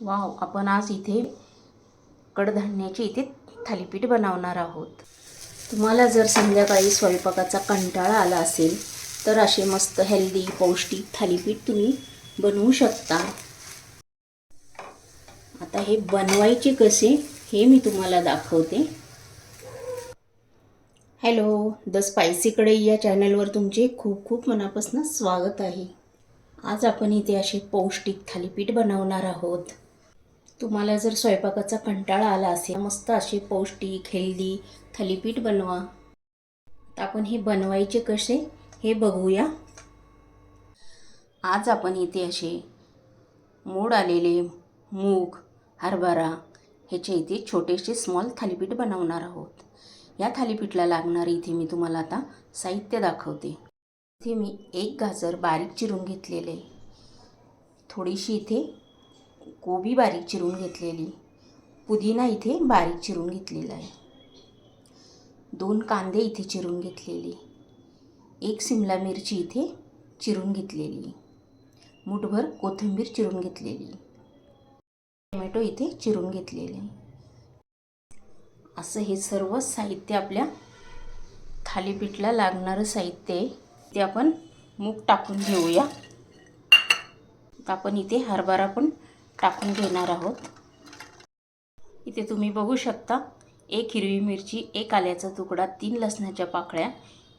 Wow आपण आज इथे कडधान्याची इथे थालीपीठ बनवणार आहोत. तुम्हाला जर संध्याकाळी स्वयंपाकाचा कंटाळा आला असेल तर असे मस्त हेल्दी पौष्टिक थालीपीठ तुम्ही बनवू शकता. आता हे बनवायचे कसे हे मी तुम्हाला दाखवते. हॅलो द स्पायसीकडे या चॅनलवर तुमचे खूप खूप मनापासून स्वागत आहे. आज आपण इथे असे पौष्टिक थालीपीठ बनवणार आहोत. तुम्हाला जर स्वयंपाकाचा कंटाळा आला असेल मस्त अशी पौष्टिक हेल्दी थालीपीठ बनवा. तर आपण हे बनवायचे कसे हे बघूया. आज आपण इथे असे मोड आलेले मूग हरभरा ह्याचे इथे छोटेसे स्मॉल थालीपीठ बनवणार आहोत. या थालीपीठला लागणारे इथे मी तुम्हाला आता साहित्य दाखवते. इथे मी एक गाजर बारीक चिरून घेतलेले थोडीशी इथे कोबी बारीक चिरून घेतलेली. पुदिना इथे बारीक चिरून घेतलेला आहे. दोन कांदे इथे चिरून घेतलेली. एक सिमला मिरची इथे चिरून घेतलेली. मुठभर कोथिंबीर चिरून घेतलेली. टोमॅटो इथे चिरून घेतलेले. असं हे सर्व साहित्य आपल्या थालीपीठला लागणारं साहित्य आहे. ते आपण मूग टाकून घेऊया. आपण इथे हरभरा पण टाकून घेणार आहोत. इथे तुम्ही बघू शकता एक हिरवी मिरची एक आल्याचा तुकडा तीन लसणाच्या पाकळ्या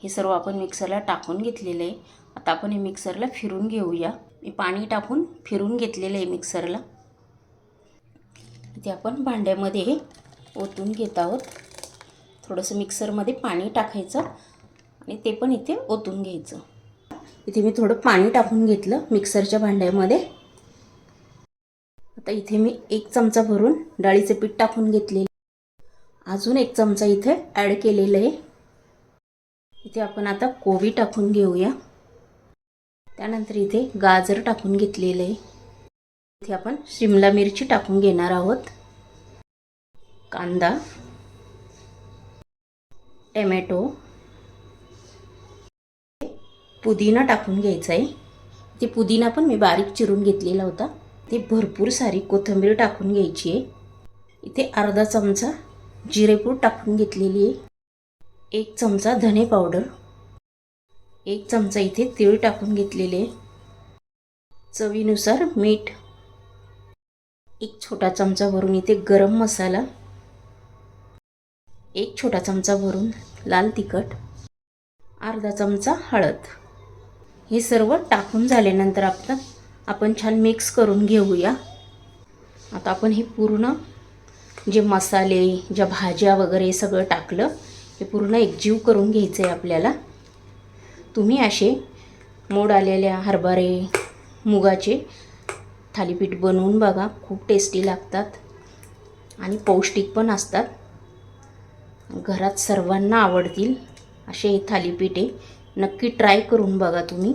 हे सर्व आपण मिक्सरला टाकून घेतलेलं आहे. आता आपण हे मिक्सरला फिरून घेऊया. मी पाणी टाकून फिरून घेतलेलं आहे मिक्सरला. इथे आपण भांड्यामध्ये हे ओतून घेत आहोत. थोडंसं मिक्सरमध्ये पाणी टाकायचं आणि ते पण इथे ओतून घ्यायचं. इथे मी थोडं पाणी टाकून घेतलं मिक्सरच्या भांड्यामध्ये. आता इथे मी एक चमचा भरून डाळीचे पीठ टाकून घेतलेले. अजून एक चमचा इथे ॲड केलेलं आहे. इथे आपण आता कोबी टाकून घेऊया. त्यानंतर इथे गाजर टाकून घेतलेलं आहे. इथे आपण शिमला मिरची टाकून घेणार आहोत. कांदा टमॅटो पुदिना टाकून घ्यायचा आहे. ते पुदिना पण मी बारीक चिरून घेतलेला होता. ते भरपूर सारी कोथिंबीर टाकून घ्यायची आहे. इथे अर्धा चमचा जिरेपूड टाकून घेतलेली आहे. एक चमचा धने पावडर. एक चमचा इथे तीळ टाकून घेतलेले चवीनुसार मीठ. एक छोटा चमचा भरून इथे गरम मसाला. एक छोटा चमचा भरून लाल तिखट. अर्धा चमचा हळद. हे सर्व टाकून झाल्यानंतर आपण आपण छान मिक्स करून घेऊया. आता आपण हे पूर्ण जे मसाले ज्या भाज्या वगैरे सगळं टाकलं हे पूर्ण एकजीव करून घ्यायचं आहे आपल्याला. तुम्ही असे मोड आलेल्या हरभरे मुगाचे थालीपीठ बनवून बघा खूप टेस्टी लागतात आणि पौष्टिक पण असतात. घरात सर्वांना आवडतील असे हे थालीपीठ. आहे नक्की ट्राय करून बघा तुम्ही.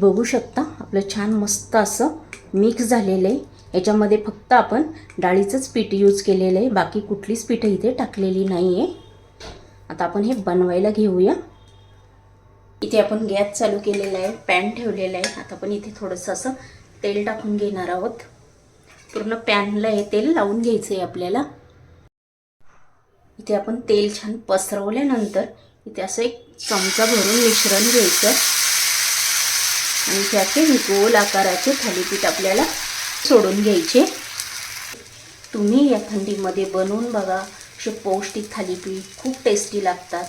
बघू शकता. आपलं छान मस्त असं मिक्स झालेलं आहे. याच्यामध्ये फक्त आपण डाळीचंच पीठ यूज केलेलं आहे. बाकी कुठलीच पीठं इथे टाकलेली नाही आहे आता आपण हे बनवायला घेऊया. इथे आपण गॅस चालू केलेला आहे. पॅन ठेवलेला आहे. आता आपण इथे थोडंसं असं तेल टाकून घेणार आहोत. पूर्ण पॅनला हे तेल लावून घ्यायचं आहे आपल्याला. इथे आपण तेल छान पसरवल्यानंतर इथे असं एक चमचा भरून मिश्रण घ्यायचं. आणि त्याचे गोल आकाराचे थालीपीठ आपल्याला सोडून घ्यायचे. तुम्ही या थंडीमध्ये बनवून बघा असे पौष्टिक थालीपीठ खूप टेस्टी लागतात.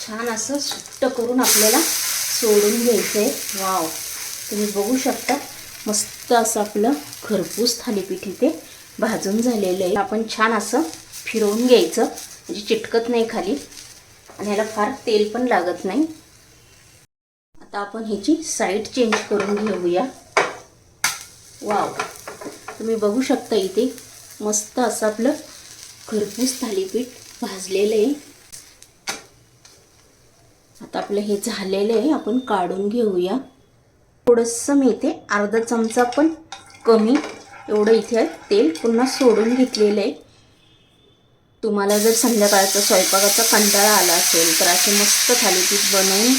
छान असं सुट्ट करून आपल्याला सोडून घ्यायचं आहे वाव तुम्ही बघू शकता मस्त असं आपलं खरपूस थालीपीठ इथे भाजून झालेलं आहे. आपण छान असं फिरवून घ्यायचं म्हणजे चिटकत नाही खाली. आणि ह्याला फार तेल पण लागत नाही. आता आपण ह्याची साईड चेंज करून घेऊया. वाव तुम्ही बघू शकता इथे मस्त असं आपलं खरपूस थालीपीठ भाजलेलं आहे. आता आपलं हे झालेलं आहे आपण काढून घेऊया. थोडंसं मी इथे अर्धा चमचा पण कमी एवढं इथे तेल पुन्हा सोडून घेतलेलं आहे. तुम्हाला जर संध्याकाळचा स्वयंपाकाचा कंटाळा आला असेल तर असे मस्त थालीपीठ बनवून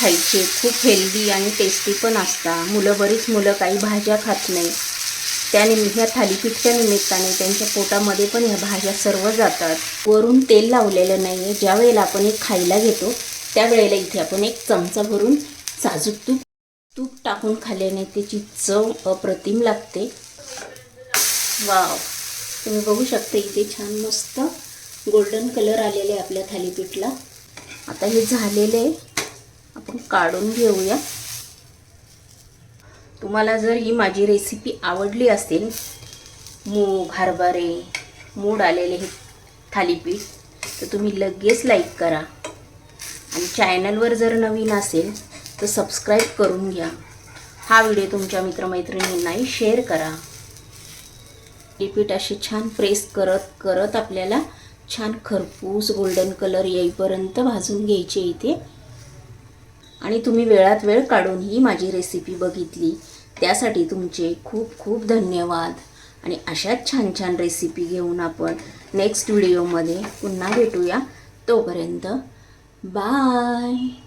खायचे खूप हेल्दी आणि टेस्टी पण असतात. मुलं बरीच मुलं काही भाज्या खात नाही. त्यानिमित्त ह्या थालीपीठच्या निमित्ताने त्यांच्या पोटामध्ये पण ह्या भाज्या सर्व जातात. वरून तेल लावलेलं नाही आहे ज्या वेळेला आपण एक खायला घेतो त्यावेळेला इथे आपण एक चमचा भरून साजूक तूप तूप टाकून खाल्ल्याने त्याची चव अप्रतिम लागते. वाव! तुम्ही बघू शकता इथे छान मस्त गोल्डन कलर आलेले आहे आपल्या थालीपीठला. आता हे झालेले आहे. आपण काढून घेऊया. तुम्हाला जर ही माझी रेसिपी आवडली असेल मूग हरभरे मूड आलेले हे थालीपीठ तर तुम्ही लगेच लाईक करा. आणि चॅनलवर जर नवीन असेल तर सबस्क्राईब करून घ्या. हा व्हिडिओ तुमच्या मित्रमैत्रिणींनाही शेअर करा. रिपीठ पीठ असे छान प्रेस करत करत आपल्याला छान खरपूस गोल्डन कलर येईपर्यंत भाजून घ्यायचे इथे. आणि तुम्ही वेळात वेळ काढून ही माझी रेसिपी बघितली. त्यासाठी तुमचे खूप खूप धन्यवाद. आणि अशाच छान छान रेसिपी घेऊन आपण नेक्स्ट व्हिडिओमध्ये पुन्हा भेटूया. तोपर्यंत बाय